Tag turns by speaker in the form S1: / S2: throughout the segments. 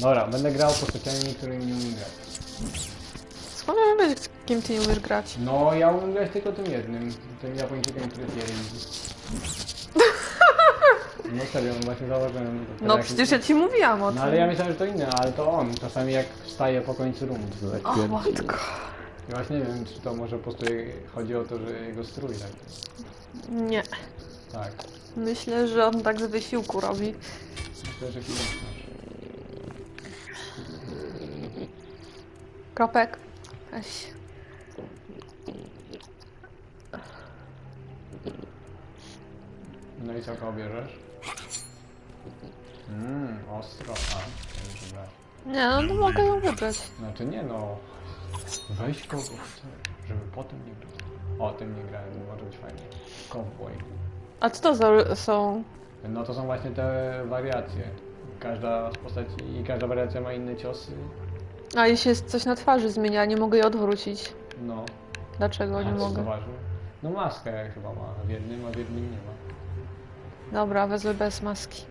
S1: Dobra, będę grał postaciami, którymi nie umiem grać.
S2: Skąd ja wiem, kim ty nie umiesz grać?
S1: No, ja umiem grać tylko tym jednym, tym Japończykiem, który pierdzi. No serio, właśnie zauważyłem. to
S2: No
S1: jak-
S2: przecież ja ci mówiłam o tym.
S1: No ale ja myślałem, że to inne, ale to on. Czasami jak wstaje po końcu to tak
S2: O
S1: pierdzi.
S2: matko.
S1: Ja właśnie nie wiem, czy to może po prostu chodzi o to, że jego strój tak.
S2: Nie.
S1: Tak.
S2: Myślę, że on tak z wysiłku robi.
S1: Myślę, że chwilę.
S2: Kropek. Weź.
S1: No i co go bierzesz? Mmm, ostro. A, to.
S2: Nie, no to mogę ją wybrać.
S1: Znaczy nie no. Weź kogo chcesz, żeby potem nie grać. O, tym nie grałem, może być fajnie. Cowboy.
S2: A co to za są?
S1: No to są właśnie te wariacje. Każda z postaci i każda wariacja ma inne ciosy.
S2: A jeśli jest coś na twarzy zmienia, nie mogę jej odwrócić.
S1: No.
S2: Dlaczego nie mogę?
S1: zauważył? No maskę chyba ma w jednym, a w jednym nie ma.
S2: Dobra, wezmę bez maski.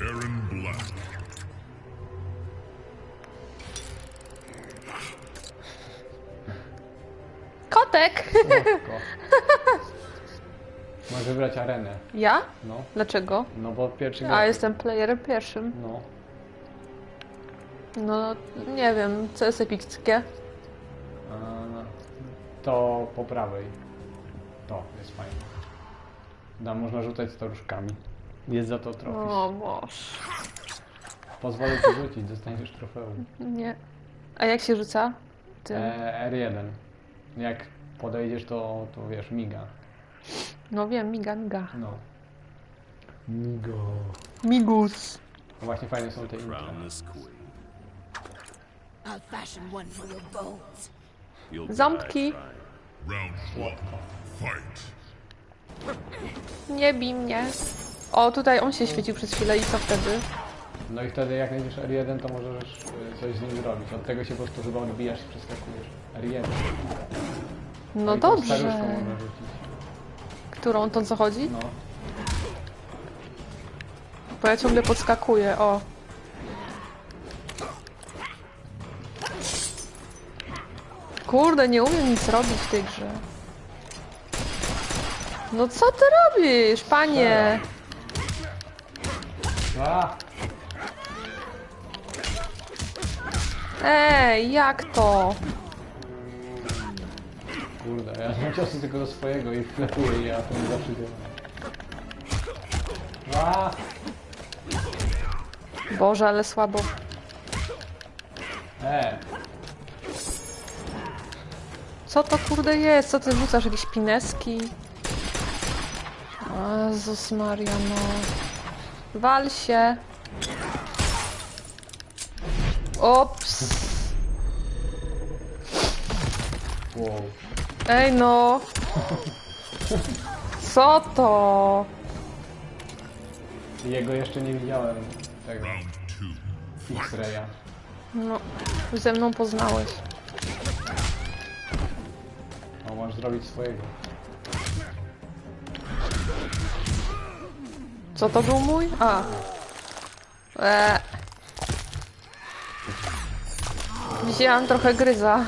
S3: Aaron Black.
S2: Kotek!
S1: Słodko. Możesz wybrać arenę.
S2: Ja?
S1: No.
S2: Dlaczego?
S1: No bo pierwszy
S2: A
S1: gracz-
S2: jestem playerem pierwszym.
S1: No.
S2: No, nie wiem, co jest epickie.
S1: To po prawej. To jest fajne. Tam można rzucać staruszkami. Jest za to trofeum.
S2: O Boże.
S1: Pozwolę ci rzucić, dostaniesz trofeum.
S2: Nie. A jak się rzuca? Tym.
S1: E, R1. Jak podejdziesz, to, to wiesz, miga.
S2: No wiem, miga, miga.
S1: No. Migo.
S2: Migus.
S1: No właśnie fajne są te intra.
S4: I'll fashion one for your bones.
S3: You'll die
S2: Ząbki. Nie bij mnie. O, tutaj on się świecił przez chwilę i co wtedy?
S1: No i wtedy jak będziesz R1, to możesz y, coś z nim zrobić. Od tego się po prostu chyba odbijasz i przeskakujesz. R1.
S2: No
S1: i tą
S2: dobrze.
S1: Staruszką można rzucić.
S2: Którą to co chodzi?
S1: No.
S2: Bo ja ciągle podskakuję, o. Kurde, nie umiem nic robić w tej grze. No co ty robisz, panie?
S1: A!
S2: Ej, jak to?
S1: Kurde, ja mam ciosy tylko do swojego i wklepuję je, a to nie zawsze działa. A!
S2: Boże, ale słabo.
S1: E!
S2: Co to kurde jest? Co ty rzucasz? Jakieś pineski? Jezus Maria, no. Wal się. Ops.
S1: Wow.
S2: Ej no. Co to?
S1: Jego jeszcze nie widziałem. Tego. X-raya.
S2: No, ze mną poznałeś.
S1: Możesz zrobić swojego.
S2: Co to był mój? A. E. Wzięłam trochę gryza,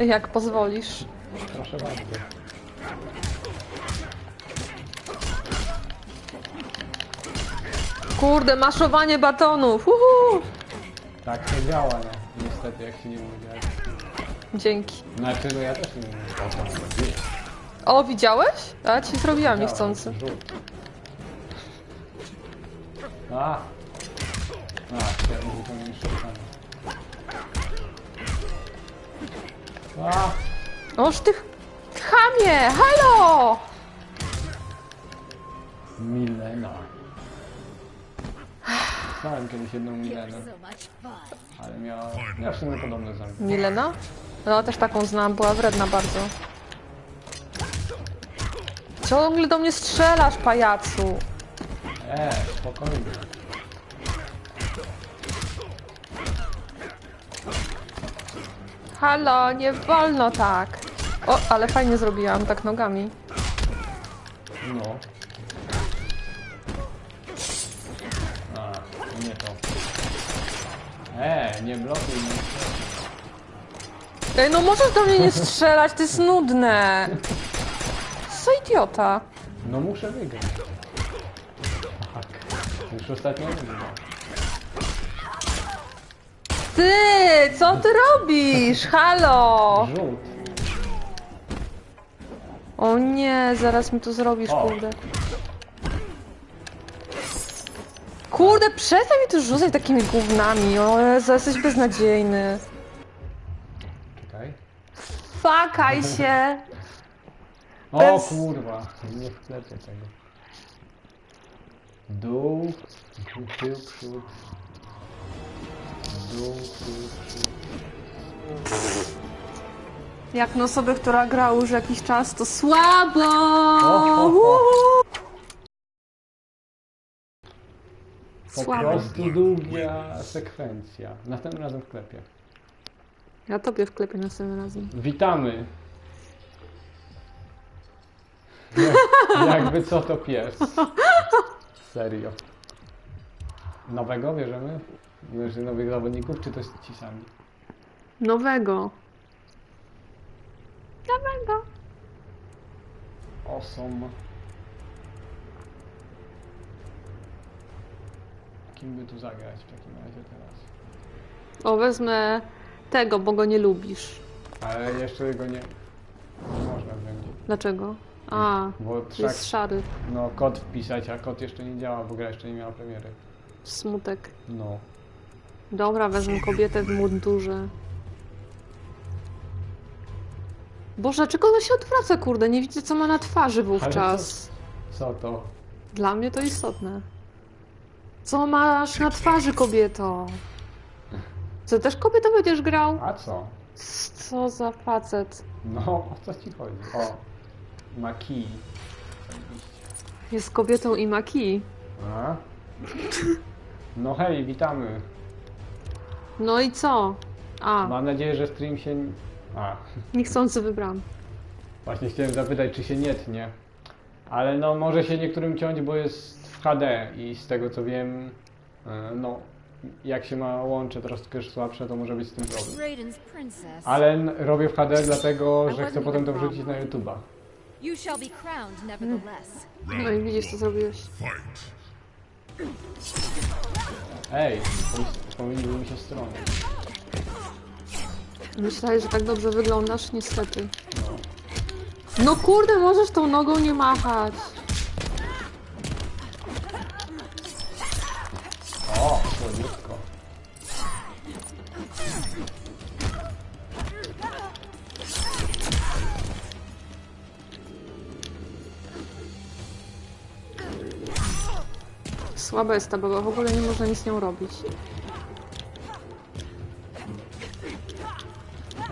S2: jak pozwolisz.
S1: Proszę bardzo.
S2: Kurde, maszowanie batonów. Uhu.
S1: Tak to działa, no. Niestety, jak się nie mówi.
S2: Dzięki.
S1: Znaczy, no ja też nie.
S2: O, widziałeś? A ja ci zrobiłam niechcący.
S1: A! A, ja mówię to nie szukam. A!
S2: Oż ty chamie! Halo!
S1: Milena. Znałem kiedyś jedną Milenę, ale miała, miała w sumie podobne zęby.
S2: Milena? No, też taką znałam, była wredna bardzo. Ciągle do mnie strzelasz, pajacu.
S1: E, spokojnie.
S2: Halo, nie wolno tak. O, ale fajnie zrobiłam, tak nogami.
S1: No. A, nie to. E, nie blokuj mnie.
S2: Ej, no możesz do mnie nie strzelać, to jest nudne. Co idiota.
S1: No muszę wygrać. Tak. Już ostatnio wygrał.
S2: Ty, co ty robisz? Halo!
S1: Żółt.
S2: O nie, zaraz mi to zrobisz,
S1: O.
S2: kurde. Kurde, przestań mi tu rzucać takimi gównami. O Jezu, jesteś beznadziejny. Fakaj się.
S1: O
S2: Bez-
S1: kurwa, nie wklepię tego. Dół, dół, tył, przód. Dół, tył, przód.
S2: Jak na osobę, która gra już jakiś czas, to słabo!
S1: ho, ho.
S2: Uhu.
S1: Po
S2: Słabo.
S1: prostu długa sekwencja. Następnym razem wklepię.
S2: Ja tobie wklepię następnym razem.
S1: Witamy. Jak- Jakby co to pies. Serio. Nowego bierzemy? Bierzemy nowych zawodników, czy to jest ci sami?
S2: Nowego. Nowego.
S1: Awesome. Kim by tu zagrać w takim razie teraz?
S2: O, wezmę tego, bo go nie lubisz.
S1: Ale jeszcze go nie... Nie można będzie.
S2: Dlaczego? A,
S1: Bo trzeba
S2: jest szary.
S1: no, kod wpisać, a kod jeszcze nie działa, bo gra jeszcze nie miała premiery.
S2: Smutek.
S1: No.
S2: Dobra, wezmę kobietę w mundurze. Boże, dlaczego ona się odwraca, kurde? Nie widzę, co ma na twarzy wówczas.
S1: Co to?
S2: Dla mnie to istotne. Co masz na twarzy, kobieto? Co, też kobietą będziesz grał?
S1: A co?
S2: Co za facet.
S1: No, o co ci chodzi? O, ma kij. Zajebiście.
S2: Jest kobietą i ma kij.
S1: A? No hej, witamy.
S2: No i co? A,
S1: Mam nadzieję, że stream się... A,
S2: niechcący wybrałam.
S1: właśnie chciałem zapytać, czy się nie tnie. Ale no, może się niektórym ciąć, bo jest w HD i z tego co wiem, e, no, jak się ma łącze troszkę słabsze, to może być z tym problem. Ale robię w HD dlatego, że chcę potem to wrzucić na YouTube'a.
S4: You shall be crowned nevertheless.
S2: No i widzisz, co zrobiłeś.
S1: Ej, pom- pomyliły mi się strony.
S2: Myślałeś, że tak dobrze wyglądasz? Niestety.
S1: No.
S2: No kurde, możesz tą nogą nie machać. Słaba jest ta baba, w ogóle nie można nic z nią robić.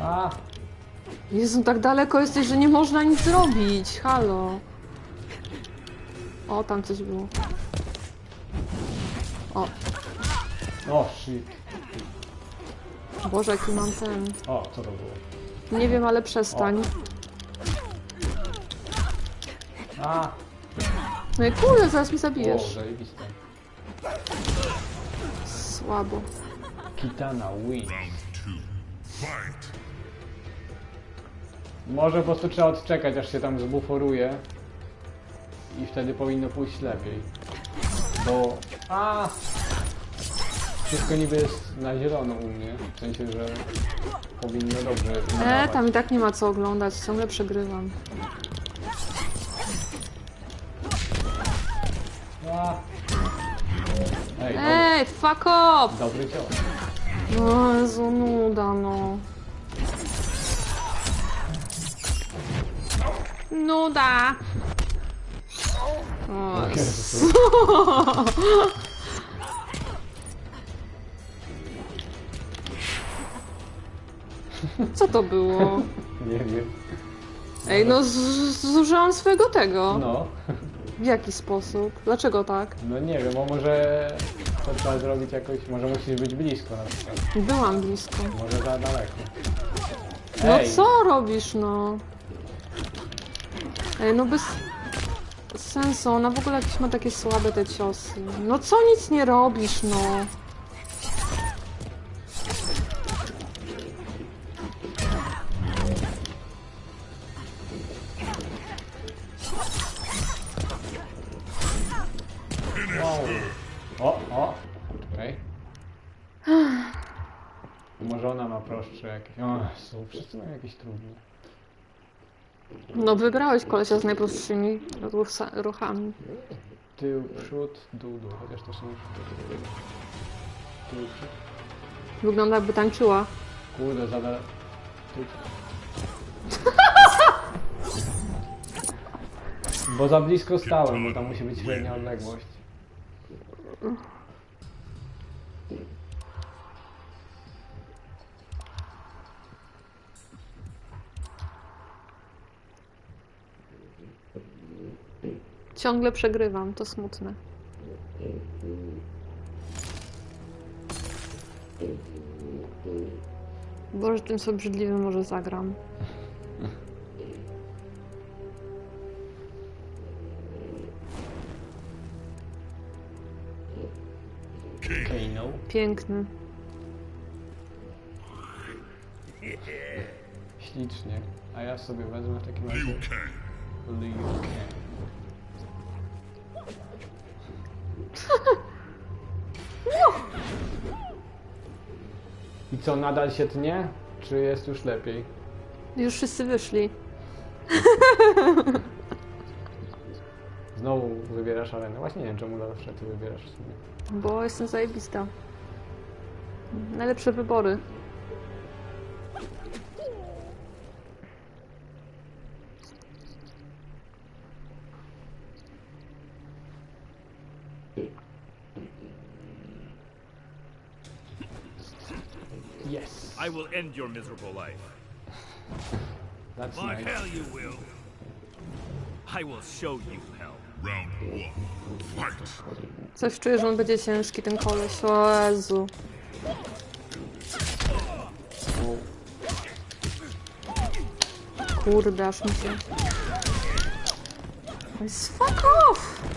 S1: A,
S2: Jezu, tak daleko jesteś, że nie można nic zrobić. Halo. O, tam coś było. O,
S1: o shit.
S2: Boże, jaki mam ten.
S1: O, co to było?
S2: Nie wiem, ale przestań.
S1: A,
S2: No i kurde, zaraz mi
S1: o,
S2: zabijesz.
S1: zajebiste.
S2: Słabo.
S1: Kitana win.
S3: Round two. Fight.
S1: Może po prostu trzeba odczekać, aż się tam zbuforuje. I wtedy powinno pójść lepiej. Bo... A! Wszystko niby jest na zielono u mnie. W sensie, że powinno dobrze
S2: E, tam i tak nie ma co oglądać, ciągle przegrywam.
S1: A! Ej,
S2: Ej, fuck up!
S1: dobry cios.
S2: No, Jezu, nuda, no. Nuda! O,
S1: Jezu.
S2: co to było?
S1: Nie wiem.
S2: Ej, no z- zużyłam swojego tego.
S1: No.
S2: W jaki sposób? Dlaczego tak?
S1: No nie wiem, bo może to trzeba zrobić jakoś, może musisz być blisko na przykład.
S2: Byłam blisko.
S1: Może za daleko.
S2: No
S1: Ej,
S2: co robisz, no? Ej, no bez... sensu, ona w ogóle jakieś ma takie słabe te ciosy. No co nic nie robisz, no?
S1: Są, wszyscy mają jakieś trudne.
S2: No wygrałeś kolesia z najprostszymi ruchsa- ruchami.
S1: Tył, przód, dół, dół. Chociaż to są już... Tył, przód.
S2: Wygląda jakby tańczyła.
S1: Kurde, zada... Tył, Bo za blisko stałem, bo tam musi być średnia odległość.
S2: Ciągle przegrywam, to smutne. Boże, tym sobie brzydliwym może zagram. Piękny.
S1: Ślicznie. A ja sobie wezmę w takim razie...
S3: Liu Kang.
S1: I co, nadal się tnie? Czy jest już lepiej?
S2: Już wszyscy wyszli.
S1: Znowu wybierasz arenę. Właśnie nie wiem, czemu zawsze ty wybierasz w sumie.
S2: Bo jestem zajebista. Najlepsze wybory.
S5: Will end your miserable life.
S1: That's
S5: By
S1: nice.
S5: hell you will. I will show you hell.
S3: Round one. Fight.
S2: Coś czuję, że on będzie ciężki, ten koleś. O Jezu. Kurde, aż mi się... Fuck off!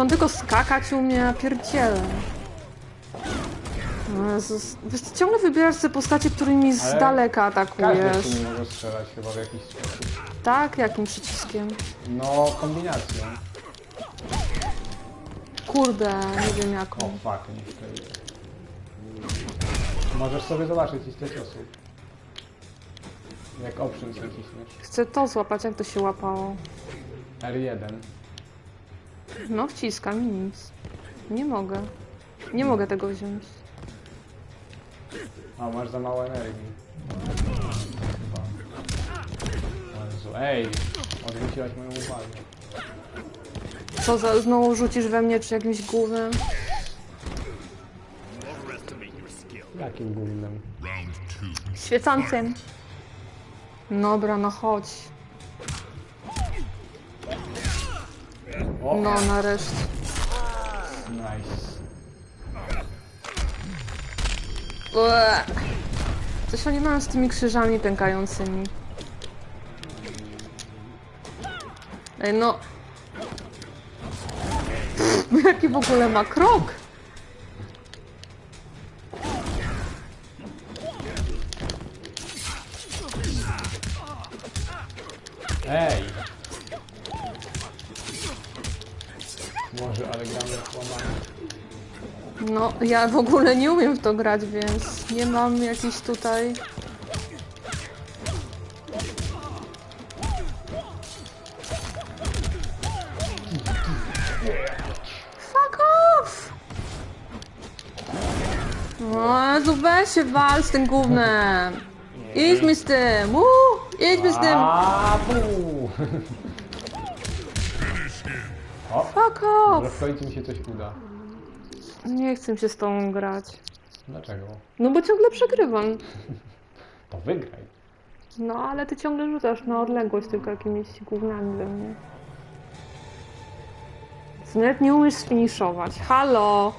S2: Czy on tylko skakać umie? O Jezus. Wiesz, ty ciągle wybierasz te postacie, którymi z
S1: Ale
S2: daleka atakujesz.
S1: sumie może strzelać chyba w jakiś sposób.
S2: Tak? Jakim przyciskiem?
S1: No, kombinacją.
S2: Kurde, nie wiem
S1: O,
S2: jaką.
S1: fuck, nie wtedy. Możesz sobie zobaczyć listę ciosów. Jak options naciśniesz.
S2: Chcę to złapać, jak to się łapało.
S1: R1.
S2: No, wciskam i nic. Nie mogę. Nie mogę tego wziąć.
S1: A, masz za mało energii. Chyba. Jezu, Ej! Odwróciłaś moją uwagę.
S2: Co za, znowu rzucisz we mnie, czy jakimś głównym?
S1: Jakim
S3: two.
S2: Świecącym. Dobra, no chodź.
S1: O!
S2: No, nareszcie.
S1: Nice.
S2: Ue. Coś oni mają z tymi krzyżami pękającymi. Ej, no. Pff, jaki w ogóle ma krok?
S1: Ej! Może, ale gramy jak łamanie.
S2: No, ja w ogóle nie umiem w to grać, więc nie mam jakiś tutaj... Fuck off! O Jezu, weź się wal z tym gównem! Idź mi z tym! Uuu, idź mi z tym!
S1: A!
S2: Fuck
S1: Może
S2: off!
S1: w końcu mi się coś uda.
S2: Nie chcę mi się z tą grać.
S1: Dlaczego?
S2: No bo ciągle przegrywam.
S1: To wygraj.
S2: No, ale ty ciągle rzucasz na odległość tylko jakimiś gównami we mnie. Ty nawet nie umiesz sfiniszować. Halo!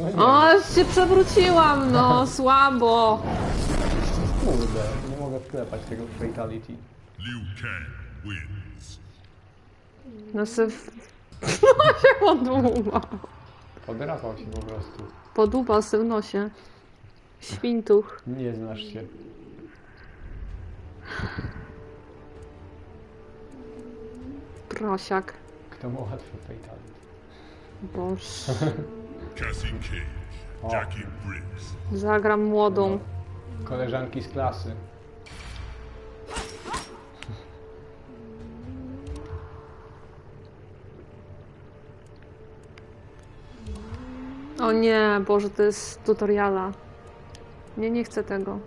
S1: No nie,
S2: O, już się przewróciłam, no, słabo.
S1: kurde, nie mogę wklepać tego fatality.
S3: Liu Kang wins.
S2: No se... w- No się odmuła.
S1: Podrapał się po prostu.
S2: Podupa w nosie. Świntuch.
S1: Nie znasz się.
S2: Prosiak.
S1: Kto ma łatwy fatality?
S2: Boż.
S3: Cassie Cage. Jackie Briggs.
S2: Zagram młodą.
S1: Koleżanki z klasy.
S2: O nie, Boże, to jest tutoriala. Nie, nie chcę tego.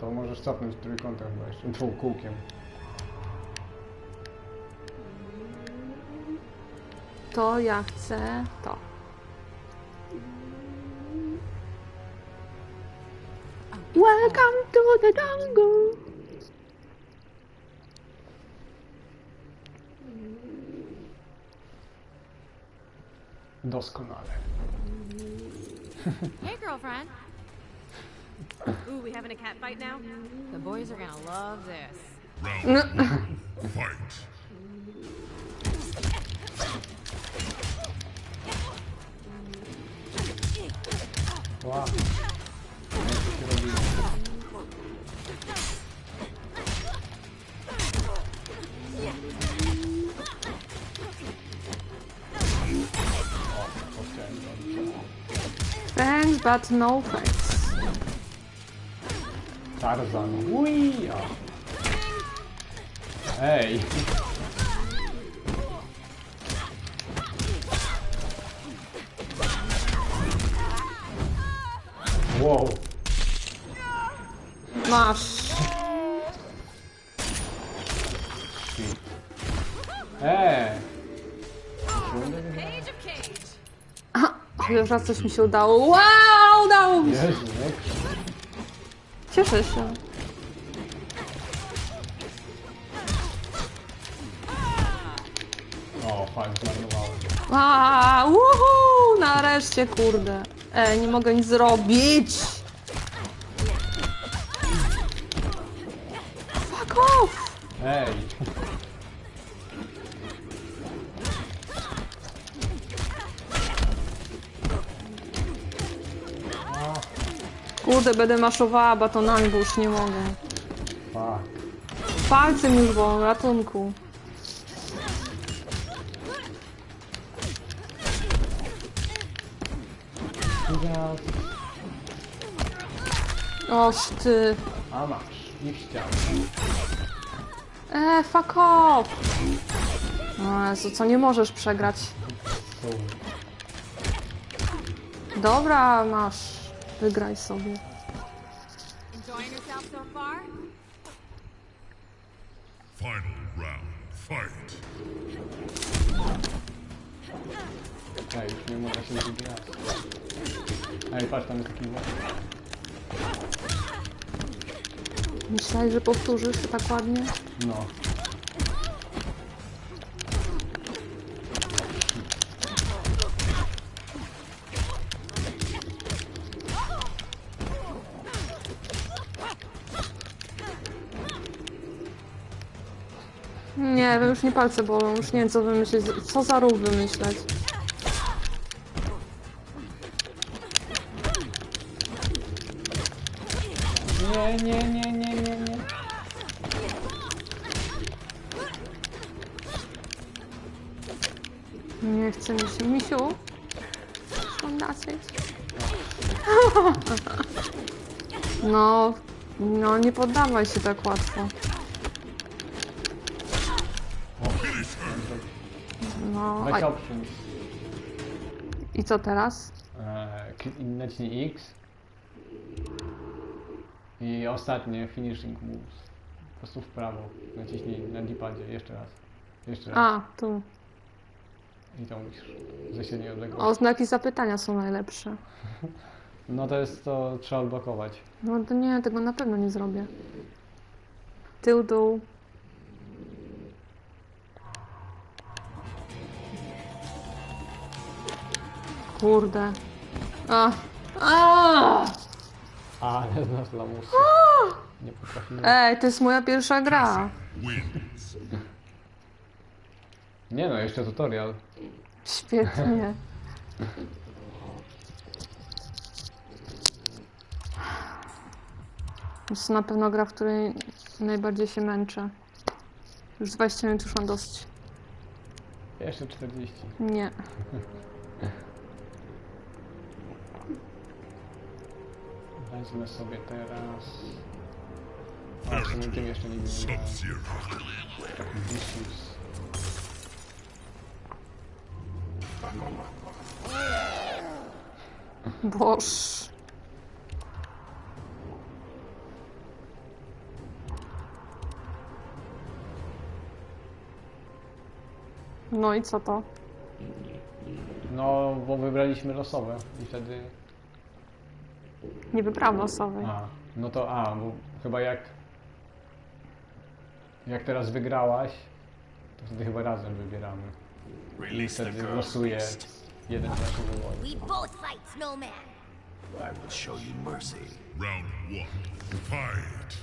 S1: To możesz cofnąć trójkątem chyba jeszcze. Tfu, kółkiem.
S2: To ja chcę to. Welcome to the jungle.
S1: Doskonale.
S6: Hey, girlfriend. Ooh, we having a cat fight now? The boys are gonna love this.
S3: Round one. Fight.
S1: Ła.
S2: But no thanks.
S1: Tarzan. Uja. Ej. Wow.
S2: Masz.
S1: Eee.
S2: Chociaż raz coś mi się udało. Wow, udało mi się.
S1: Jezu, jak
S2: Cieszę się.
S1: O, fajnie, zmarnowałem.
S2: A, uhu, nareszcie, kurde. Ej, nie mogę nic zrobić. Kurde, będę maszowała batonami, bo już nie mogę.
S1: Fuck.
S2: Palce mi już bolą, ratunku.
S1: Teraz.
S2: Oż ty.
S1: A masz. I ścian.
S2: Eee, fuck off. O Jezu, co nie możesz przegrać. Dobra, masz. Wygraj sobie.
S3: Final round. Fight.
S1: Ej, już nie mogę się drugi raz. Ej, patrz, tam jest taki właśnie.
S2: Myślałeś, że powtórzysz to tak ładnie?
S1: No.
S2: Już nie palce bolą, już nie wiem co wymyślić, co za ruch wymyśleć.
S1: Nie, nie, nie, nie, nie, nie.
S2: Nie chce mi się. Misiu? Dosyć. No, no nie poddawaj się tak łatwo.
S1: Weź
S2: a,
S1: options.
S2: i co teraz?
S1: Klik- naciśnij X. I ostatnie finishing moves. Po prostu w prawo. Naciśnij na D-padzie. Jeszcze raz. Jeszcze raz.
S2: A, tu.
S1: I to musisz. Ze średniej
S2: O,
S1: odległości.
S2: znaki zapytania są najlepsze.
S1: No to jest to trzeba odblokować.
S2: No to nie, tego na pewno nie zrobię. Tył, dół. kurde. A. A.
S1: Ale znasz lamusy. Nie.
S2: Ej, to jest moja pierwsza gra.
S1: Nie no, jeszcze tutorial.
S2: Świetnie. Jest to na pewno gra, w której najbardziej się męczę. Już 20 minut już mam dosyć.
S1: Jeszcze 40.
S2: Nie.
S1: Wezmę sobie teraz... A, w sumie tym jeszcze nie.
S3: Sub-Zero.
S1: Vicious.
S2: Boż. No i co to?
S1: No, bo wybraliśmy losowe i wtedy...
S2: Nie wybrałam losowej.
S1: A, no to a, bo chyba jak... Jak teraz wygrałaś, to wtedy chyba razem wybieramy. I wtedy losuje jeden z naszych wywodów.
S4: We both fight Snowman.
S5: I will show you mercy.
S3: Round one. Fight.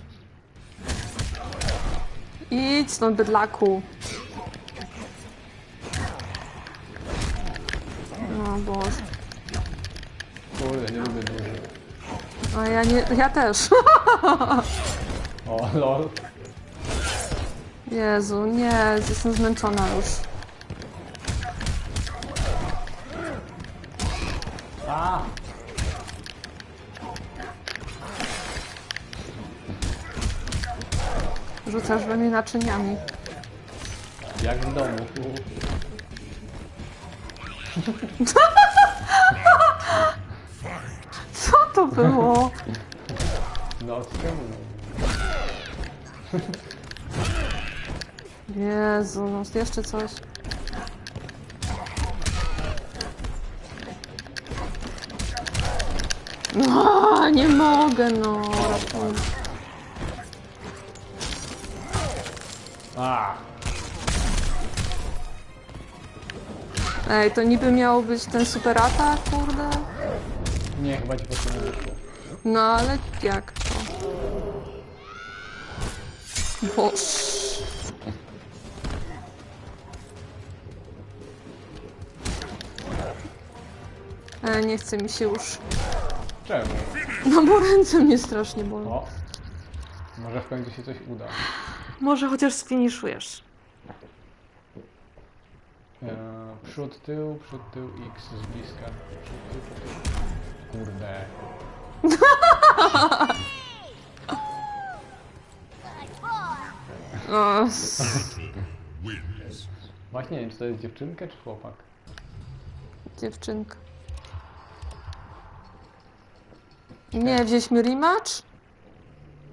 S2: Idź stąd, bydlaku. No Boże.
S1: Kurde, nie lubię dużych.
S2: A ja nie, ja też.
S1: O, lol.
S2: Jezu, nie, jestem zmęczona już.
S1: A!
S2: Rzucasz we mnie naczyniami.
S1: Jak w domu.
S2: było?
S1: No, czemu?
S2: Jezu, no jeszcze coś. No, nie mogę, no.
S1: A!
S2: Ej, to niby miał być ten super atak, kurde?
S1: Nie, chyba ci po.
S2: No ale jak to? Boż. E, nie chce mi się już.
S1: Czemu?
S2: No bo ręce mnie strasznie bolą.
S1: O! Może w końcu się coś uda.
S2: Może chociaż sfiniszujesz.
S1: Eee, przód, tył, przód, tył, X z bliska. Przód, tył, przód, tył. Kurde.
S2: O, s-.
S1: Właśnie nie wiem, czy to jest dziewczynka, czy chłopak.
S2: dziewczynka. Nie, wzięliśmy rematch?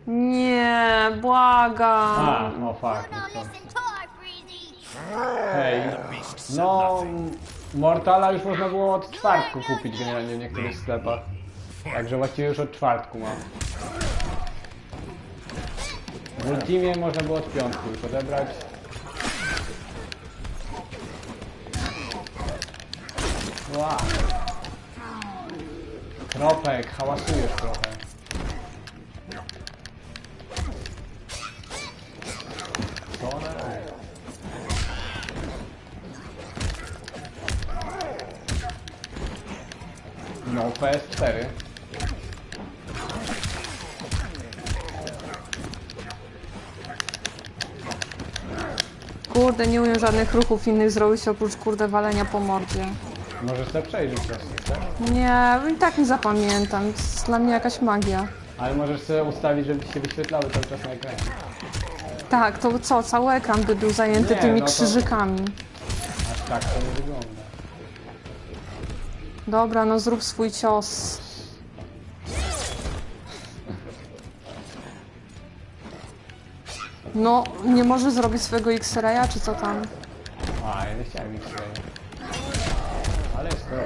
S2: Nie, błagam.
S1: A, no fakt.
S4: No,
S1: co.
S4: listen to our Freezy.
S1: Hej, no... Mortala już można było od czwartku kupić generalnie w niektórych sklepach. Także właściwie już od czwartku mam. W Ultimie można było od piątku już odebrać. Wow. Kropek, hałasujesz trochę.
S2: Kurde, nie umiem żadnych ruchów innych zrobić oprócz kurde walenia po mordzie.
S1: Możesz sobie przejrzeć czasem, tak?
S2: Nie, i tak nie zapamiętam. To jest dla mnie jakaś magia.
S1: Ale możesz sobie ustawić, żeby ci się wyświetlały cały czas na ekranie.
S2: Tak, to co, cały ekran by był zajęty
S1: Nie,
S2: tymi
S1: no to-
S2: krzyżykami.
S1: Aż tak to nie wygląda.
S2: Dobra, no zrób swój cios. No, nie może zrobić swojego X-raya, czy co tam?
S1: A, ja nie chciałem tutaj. Ale jest to.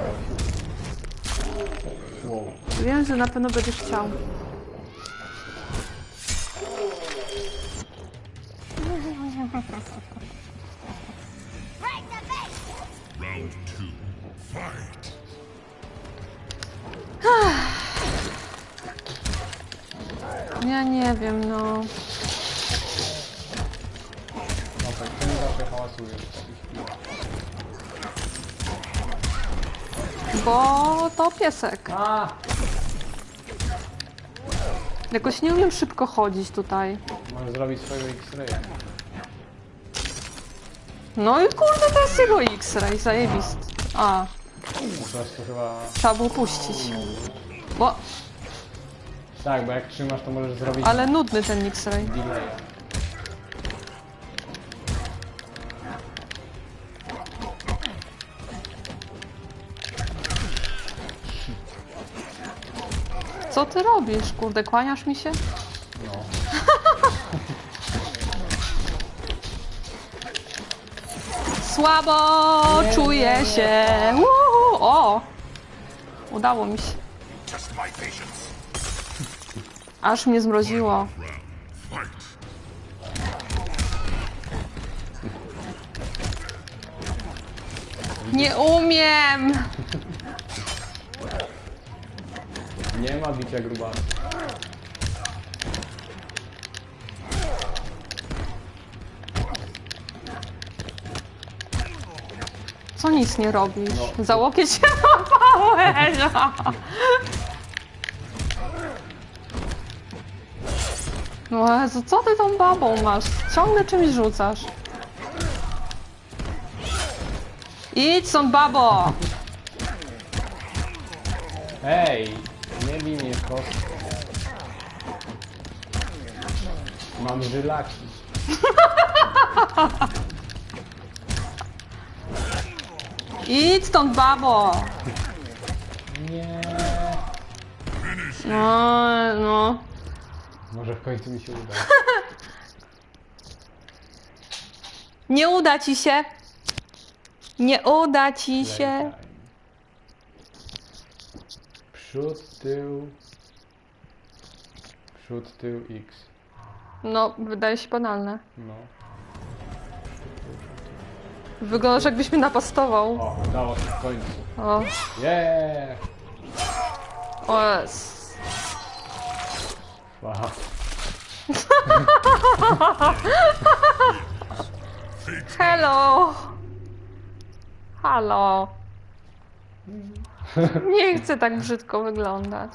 S1: Wow.
S2: Wiem, że na pewno będziesz chciał.
S3: Round two. Fight.
S2: Ja nie wiem. No
S1: hałasujesz.
S2: Bo to piesek.
S1: A!
S2: Jakoś nie umiem szybko chodzić tutaj.
S1: Możesz zrobić swojego X-raya.
S2: No i kurde, to jest jego X-ray, zajebist. A,
S1: Po prostu chyba...
S2: trzeba było puścić. Bo,
S1: Tak, bo jak trzymasz, to możesz zrobić
S2: ale nudny ten X-ray.
S1: delaya.
S2: Co ty robisz? Kurde, kłaniasz mi się?
S1: No.
S2: Słabo czuję się. Uhu, o! Udało mi się. Aż mnie zmroziło. Nie umiem!
S1: Nie ma bicia grubasa.
S2: Co nic nie robisz?
S1: No.
S2: Za łokieć się łapałeś! No Jezu, co ty tą babą masz? Ciągle czymś rzucasz. Idź stąd, babo!
S1: Ej! W kostkę. Mam żylaki.
S2: Idź stąd, babo!
S1: Nie.
S2: No, no.
S1: Może w końcu mi się uda.
S2: Nie uda ci się. Nie uda ci się.
S1: Przód, tył. Przód, tył, X.
S2: No, wydaje się banalne.
S1: No.
S2: Wyglądasz jakbyś mnie napastował.
S1: O, udało się w końcu.
S2: O,
S1: Yeah!
S2: o jest.
S1: Wow.
S2: Hello! Halo! Nie chcę tak brzydko wyglądać.